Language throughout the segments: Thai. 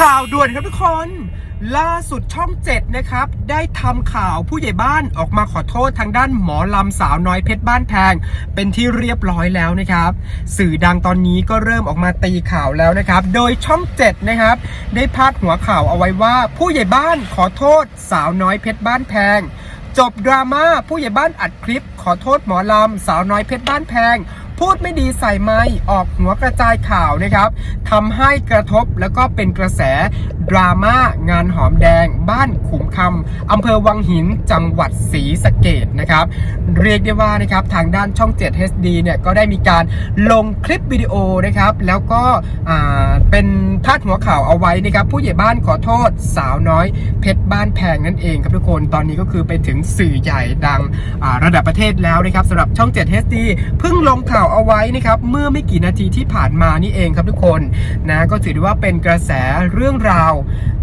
ข่าวด่วนครับทุกคน ล่าสุดช่องเจ็ดนะครับ ได้ทำข่าวผู้ใหญ่บ้านออกมาขอโทษทางด้านหมอลำสาวน้อยเพชรบ้านแพง เป็นที่เรียบร้อยแล้วนะครับ สื่อดังตอนนี้ก็เริ่มออกมาตีข่าวแล้วนะครับ โดยช่องเจ็ดนะครับ ได้พาดหัวข่าวเอาไว้ว่า ผู้ใหญ่บ้านขอโทษสาวน้อยเพชรบ้านแพง จบดราม่าผู้ใหญ่บ้านอัดคลิป ขอโทษหมอลำสาวน้อยเพชรบ้านแพง พูดไม่ดีใส่ไม้ออกหัวกระจายข่าวนะครับทำให้กระทบแล้วก็เป็นกระแสดราม่างานหอมแดง บ้านขุมคำอำเภอวังหินจังหวัดศรีสะเกดนะครับ เรียกได้ว่านะครับทางด้านช่อง 7 HD เนี่ยก็ได้มีการลงคลิปวิดีโอนะครับ แล้วก็เป็นพาดหัวข่าวเอาไว้นะครับ ผู้ใหญ่บ้านขอโทษสาวน้อย เพชรบ้านแพงนั่นเองครับทุกคนตอนนี้ก็คือไปถึงสื่อใหญ่ดังระดับประเทศแล้วนะครับสำหรับช่อง 7 HD เพิ่งลงข่าวเอาไว้นะครับเมื่อไม่กี่นาทีที่ผ่านมานี่เองครับทุกคนนะก็ถือได้ว่าเป็นกระแสเรื่องราว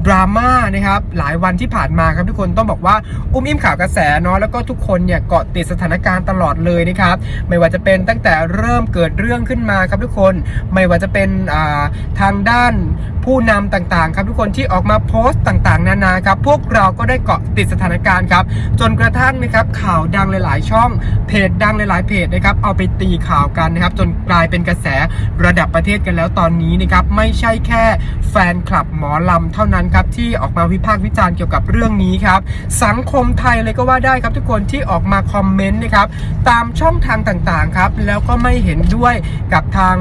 ดราม่านะครับหลายวันที่ผ่านมาครับทุกคนต้องบอกว่าอุ้มอิ่มข่าวกระแสเนาะแล้วก็ทุกคนเนี่ยเกาะติดสถานการณ์ตลอดเลยนะครับไม่ว่าจะเป็นตั้งแต่เริ่มเกิดเรื่องขึ้นมาครับทุกคน ไม่ว่าจะเป็นทางด้านผู้นำต่างๆ ครับทุกคนที่ออกมาโพสต์ต่างๆ นานาครับพวกเราก็ได้เกาะติดสถานการณ์ครับจนกระทั่งนะครับข่าวดังหลายๆ ช่องเพจดังหลายๆเพจนะครับเอาไปตีข่าวกันนะครับจนกลายเป็นกระแสระดับประเทศกันแล้วตอนนี้นะครับไม่ใช่แค่แฟนคลับหมอลำเท่านั้นครับที่ออกมาวิพากษ์วิจารณ์เกี่ยวกับเรื่องนี้ครับสังคมไทยเลยก็ว่าได้ครับทุกคนที่ออกมาคอมเมนต์นะครับตามช่องทางต่างๆครับแล้วก็ไม่เห็นด้วยกับทาง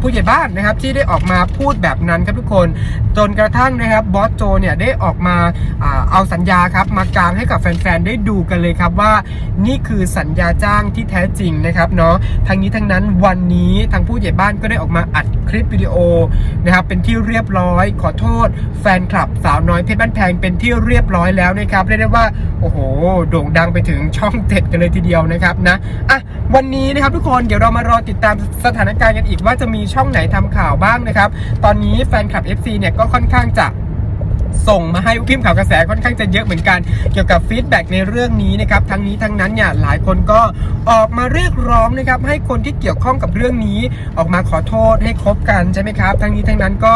ผู้ใหญ่บ้านนะครับที่ได้ออกมาพูดแบบนั้นครับทุกคน จนกระทั่งนะครับบอสโจเนี่ยได้ออกมาอาเอาสัญญาครับมากางให้กับแฟนๆได้ดูกันเลยครับว่านี่คือสัญญาจ้างที่แท้จริงนะครับเนาะทั้งนี้ทั้งนั้นวันนี้ทางผู้ใหญ่บ้านก็ได้ออกมาอัดคลิปวิดีโอนะครับเป็นที่เรียบร้อยขอโทษแฟนคลับสาวน้อยเพชรบ้านแพงเป็นที่เรียบร้อยแล้วนะครับเรียกได้ว่าโอ้โหโด่งดังไปถึงช่องเจ็ดกันเลยทีเดียวนะครับนะอะวันนี้นะครับทุกคนเดี๋ยวเรามารอติดตามสถานการณ์กันอีกว่าจะมีช่องไหนทำข่าวบ้างนะครับ ตอนนี้แฟนคลับ FC เนี่ยก็ค่อนข้างจะ ส่งมาให้พิมพ์ข่าวกระแสค่อนข้างจะเยอะเหมือนกัน เกี่ยวกับฟีดแบ็กในเรื่องนี้นะครับทั้งนี้ทั้งนั้นเนี่ยหลายคนก็ออกมาเรียกร้องนะครับให้คนที่เกี่ยวข้องกับเรื่องนี้ ออกมาขอโทษให้ครบกันใช่ไหมครับ ทั้งนี้ทั้งนั้นก็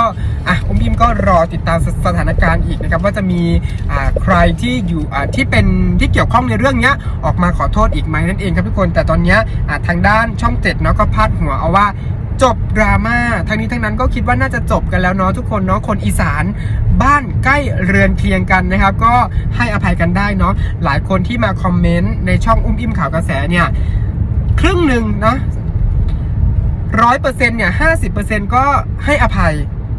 อะผมพิมก็รอติดตามสสถานการณ์อีกนะครับว่าจะมีอ่าใครที่อยู่อ่าที่เป็นที่เกี่ยวข้องในเรื่องเนี้ยออกมาขอโทษอีกไหมนั่นเองครับทุกคนแต่ตอนเนี้ยอ่าทางด้านช่องเจ็ดเนาะก็พาดหัวเอาว่า จบดราม่าทั้งนี้ทั้งนั้นก็คิดว่าน่าจะจบกันแล้วเนาะทุกคนเนาะคนอีสานบ้านใกล้เรือนเคียงกันนะครับ ก็ให้อภัยกันได้เนาะหลายคนที่มาคอมเมนต์ในช่องอุ้มอิ่มข่าวกระแสเนี่ยครึ่งหนึ่งนะร้อยเปอร์เซ็นต์เนี่ยห้าสิบเปอร์เซ็นต์ก็ให้อภัย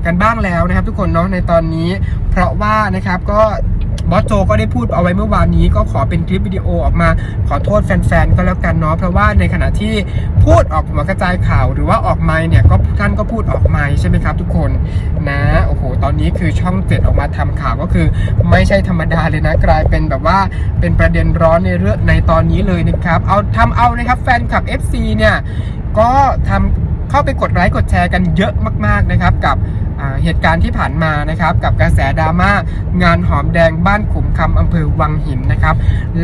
กันบ้างแล้วนะครับ ทุกคนเนาะในตอนนี้ เพราะว่านะครับก็ บอสโจก็ได้พูดเอาไว้เมื่อวานนี้ ก็ขอเป็นคลิปวิดีโอออกมา ขอโทษแฟนๆก็แล้วกันเนาะเพราะว่าในขณะที่พูดออกหัวกระจายข่าว หรือว่าออกไมค์เนี่ยก็ท่านก็พูดออกไมค์ใช่ไหมครับ ทุกคนนะโอ้โหตอนนี้คือช่องเจ็ดออกมาทำข่าวก็คือ ไม่ใช่ธรรมดาเลยนะกลายเป็นแบบว่าเป็นประเด็นร้อนในเรื่องในตอนนี้เลยนะครับเอาทำเอานะครับแฟนคลับ FC เนี่ยก็ทำเข้าไปกดไลค์กดแชร์กันเยอะมาก ๆนะครับกับ เหตุการณ์ที่ผ่านมานะครับ กับกระแสดราม่างานหอมแดงบ้านขุมคำอำเภอวังหินนะครับ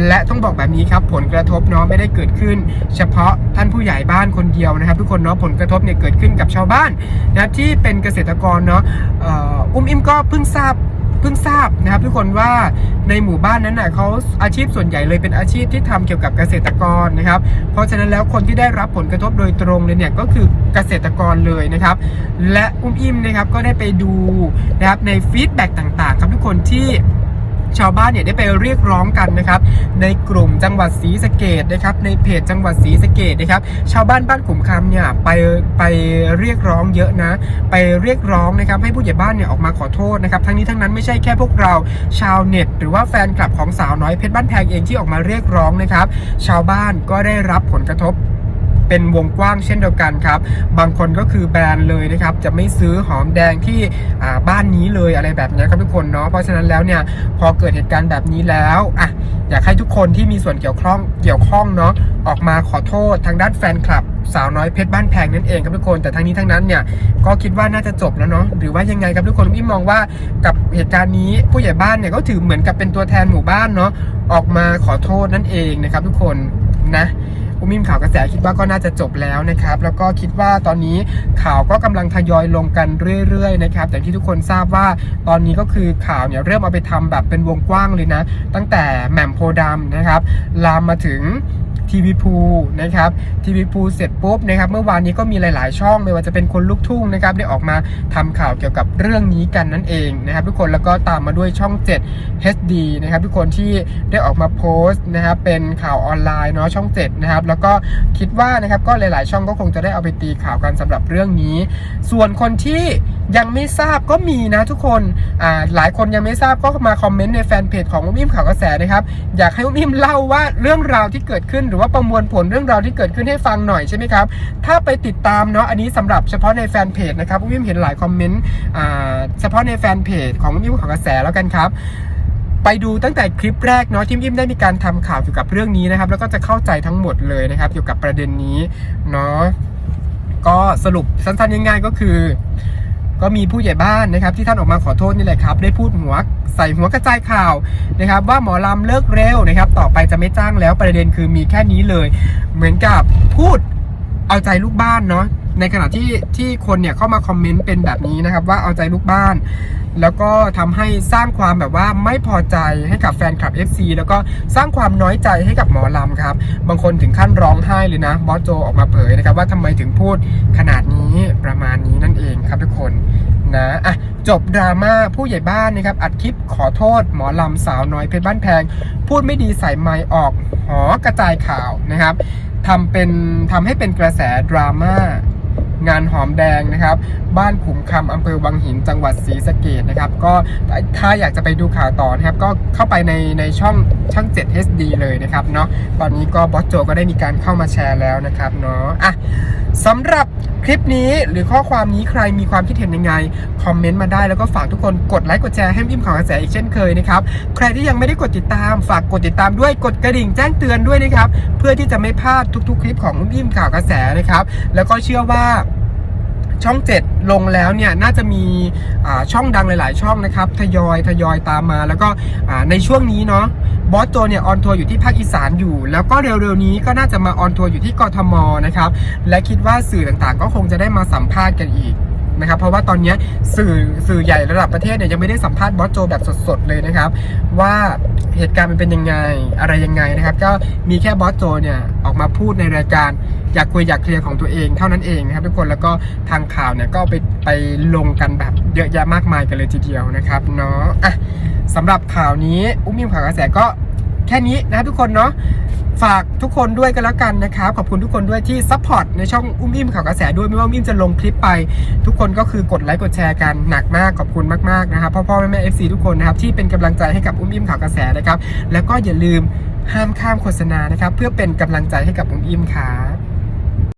และต้องบอกแบบนี้ครับผลกระทบเนาะไม่ได้เกิดขึ้น เฉพาะท่านผู้ใหญ่บ้านคนเดียวนะครับ ทุกคนเนาะผลกระทบเนี่ยเกิดขึ้นกับชาวบ้านนะที่เป็นเกษตรกรเนาะอุ้มอิมก็เพิ่งทราบ พิ่งทราบนะครับ ทุกคนว่าในหมู่บ้านนั้นน่ะเขาอาชีพส่วนใหญ่เลยเป็นอาชีพที่ทำเกี่ยวกับเกษตรกรนะครับ เพราะฉะนั้นแล้วคนที่ได้รับผลกระทบโดยตรงเลยเนี่ยก็คือเกษตรกรเลยนะครับ และอุ้มอิ่มนะครับก็ได้ไปดูนะครับในฟีดแบ็กต่างๆ ครับทุกคนที่ ชาวบ้านเนี่ยได้ไปเรียกร้องกันนะครับ ในกลุ่มจังหวัดศรีสะเกดนะครับในเพจจังหวัดศรีสะเกดนะครับ ชาวบ้านบ้านขุมคำเนี่ยไปไปเรียกร้องเยอะนะ ไปเรียกร้องนะครับให้ผู้ใหญ่บ้านเนี่ยออกมาขอโทษนะครับ ทั้งนี้ทั้งนั้นไม่ใช่แค่พวกเราชาวเน็ต หรือว่าแฟนคลับของสาวน้อยเพชรบ้านแพงเองที่ออกมาเรียกร้องนะครับ ชาวบ้านก็ได้รับผลกระทบ เป็นวงกว้างเช่นเดียวกันครับ บางคนก็คือแบรนด์เลยนะครับ จะไม่ซื้อหอมแดงที่บ้านนี้เลยอะไรแบบนี้ครับทุกคนเนาะเพราะฉะนั้นแล้วเนี่ยพอเกิดเหตุการณ์แบบนี้แล้วอะอยากให้ทุกคนที่มีส่วนเกี่ยวข้องเกี่ยวข้องเนาะออกมาขอโทษทางด้านแฟนคลับสาวน้อยเพชรบ้านแพงนั่นเองครับทุกคน แต่ทั้งนี้ทั้งนั้นเนี่ยก็คิดว่าน่าจะจบแล้วเนาะหรือว่ายังไงครับทุกคนพี่มองว่ากับเหตุการณ์นี้ผู้ใหญ่บ้านเนี่ยก็ถือเหมือนกับเป็นตัวแทนหมู่บ้านเนาะออกมาขอโทษนั่นเองนะครับทุกคนนะอุ้มิมข่าวกระแสคิดว่าก็น่าจะจบแล้วนะครับ แล้วก็คิดว่าตอนนี้ข่าวก็กำลังทยอยลงกันเรื่อยๆนะครับแต่ที่ทุกคนทราบว่าตอนนี้ก็คือข่าวเนี่ยเริ่มเอาไปทำแบบเป็นวงกว้างเลยนะ ตั้งแต่แหม่มโพดำนะครับ ลามมาถึง ทีวีพูนะครับทีวีพูเสร็จปุ๊บนะครับเมื่อวานนี้ก็มีหลาย ๆ ช่องไม่ว่าจะเป็นคนลูกทุ่งนะครับได้ออกมาทำข่าวเกี่ยวกับเรื่องนี้กันนั่นเองนะครับทุกคนแล้วก็ตามมาด้วยช่อง 7 HD นะครับทุกคนที่ได้ออกมาโพสต์นะครับเป็นข่าวออนไลน์เนาะช่อง 7 นะครับ แล้วก็คิดว่านะครับก็หลาย ๆ ช่องก็คงจะได้เอาไปตีข่าวกันสำหรับเรื่องนี้ ส่วนคนที่ยังไม่ทราบก็มีนะทุกคนอ่าหลายคนยังไม่ทราบก็มาคอมเมนต์ในแฟนเพจของอุ้มอิ่มข่าวกระแสนะครับอยากให้อุ้มอิ่มเล่าว่าเรื่องราวที่เกิดขึ้นรือว่าประมวลผลเรื่องราวที่เกิดขึ้นให้ฟังหน่อยใช่ไหมครับ ถ้าไปติดตามเนาะอันนี้สำหรับเฉพาะในแฟนเพจนะครับอุ้มอิ่มเห็นหลายคอมเมนต์อ่าเฉพาะในแฟนเพจของอุ้มอิ่มข่าวกระแสแล้วกันครับไปดูตั้งแต่คลิปแรกเนาะที่อิ่มได้มีการทำข่าวเกี่ยวกับเรื่องนี้นะครับ แล้วก็จะเข้าใจทั้งหมดเลยนะครับเกี่ยวกับประเด็นนี้เนาะก็สรุปสั้นๆง่ายๆก็คือ ก็มีผู้ใหญ่บ้านนะครับที่ท่านออกมาขอโทษนี่แหละครับได้พูดหัวใส่หัวกระจายข่าวนะครับ ว่าหมอลำเลิกเร็วนะครับ ต่อไปจะไม่จ้างแล้วประเด็นคือมีแค่นี้เลย เหมือนกับพูดเอาใจลูกบ้านเนาะ ในขณะที่ที่คนเนี่ยเข้ามาคอมเมนต์เป็นแบบนี้นะครับ ว่าเอาใจลูกบ้าน แล้วก็ทำให้สร้างความแบบว่าไม่พอใจให้กับแฟนคลับ FC แล้วก็สร้างความน้อยใจให้กับหมอลำครับ บางคนถึงขั้นร้องไห้เลยนะบอสโจออกมาเผยนะครับว่าทำไมถึงพูดขนาดนี้ประมาณนี้นั่นเองครับทุกคนนะอะจบดราม่าผู้ใหญ่บ้านนะครับอัดคลิปขอโทษ หมอลำสาวน้อยเพชรบ้านแพง พูดไม่ดีใส่ไมค์ออกหอกระจายข่าวนะครับทำเป็นทำให้เป็นกระแสดราม่า งานหอมแดงนะครับ บ้านขุมคำอำเภอวังหินจังหวัดศรีสะเกดนะครับ ก็ถ้าอยากจะไปดูข่าวต่อนะครับ ก็เข้าไปในในช่องช่อง 7 HD เลยนะครับเนาะตอนนี้ก็บอสโจก็ได้มีการเข้ามาแชร์แล้วนะครับเนาะอะสำหรับคลิปนี้หรือข้อความนี้ใครมีความคิดเห็นยังไง คอมเมนต์มาได้แล้วก็ฝากทุกคนกดไลค์กดแชร์ให้อิ่มข่าวกระแสอีกเช่นเคยนะครับ ใครที่ยังไม่ได้กดติดตาม ฝากกดติดตามด้วยกดกระดิ่งแจ้งเตือนด้วยนะครับ เพื่อที่จะไม่พลาดทุกๆ คลิปของอิ่มข่าวกระแสนะครับ แล้วก็เชื่อว่า ช่อง 7 ลงแล้วเนี่ยน่าจะมีช่องดังหลาย ๆ ช่องนะครับทยอยทยอยตามมา แล้วก็ในช่วงนี้เนาะบอสโจเนี่ยออนทัวร์อยู่ที่ภาคอีสานอยู่ แล้วก็เร็ว ๆ นี้ก็น่าจะมาออนทัวร์อยู่ที่กทมนะครับและคิดว่าสื่อต่างๆ ก็คงจะได้มาสัมภาษณ์กันอีก นะครับ เพราะว่าตอนนี้สื่อสื่อใหญ่ระดับประเทศเนี่ยยังไม่ได้สัมภาษณ์บอสโจแบบสดๆเลยนะครับ ว่าเหตุการณ์มันเป็นยังไงอะไรยังไงนะครับ ก็มีแค่บอสโจเนี่ยออกมาพูดในรายการอยากคุยอยากเคลียร์ของตัวเองเท่านั้นเองนะครับทุกคนแล้วก็ทางข่าวเนี่ยก็ไปไปลงกันแบบเยอะแยะมากมายกันเลยทีเดียวนะครับเนาะอะสำหรับข่าวนี้อุ้มยิ้มข่าวกระแสก็ แค่นี้นะทุกคนเนาะฝากทุกคนด้วยกันแล้วกันนะครับ ขอบคุณทุกคนด้วยที่ซัพพอร์ตในช่องอุ้มอิ่มข่าวกระแสด้วยไม่ว่าอุ้มอิ่มจะลงคลิปไป ทุกคนก็คือกดไลค์กดแชร์กันหนักมากขอบคุณมากๆนะครับพ่อพ่อแม่แม่เอฟซีทุกคนนะครับที่เป็นกำลังใจให้กับอุ้มอิ่มข่าวกระแสนะครับ แล้วก็อย่าลืมห้ามข้ามโฆษณานะครับ เพื่อเป็นกำลังใจให้กับอุ้มอิ่มครับ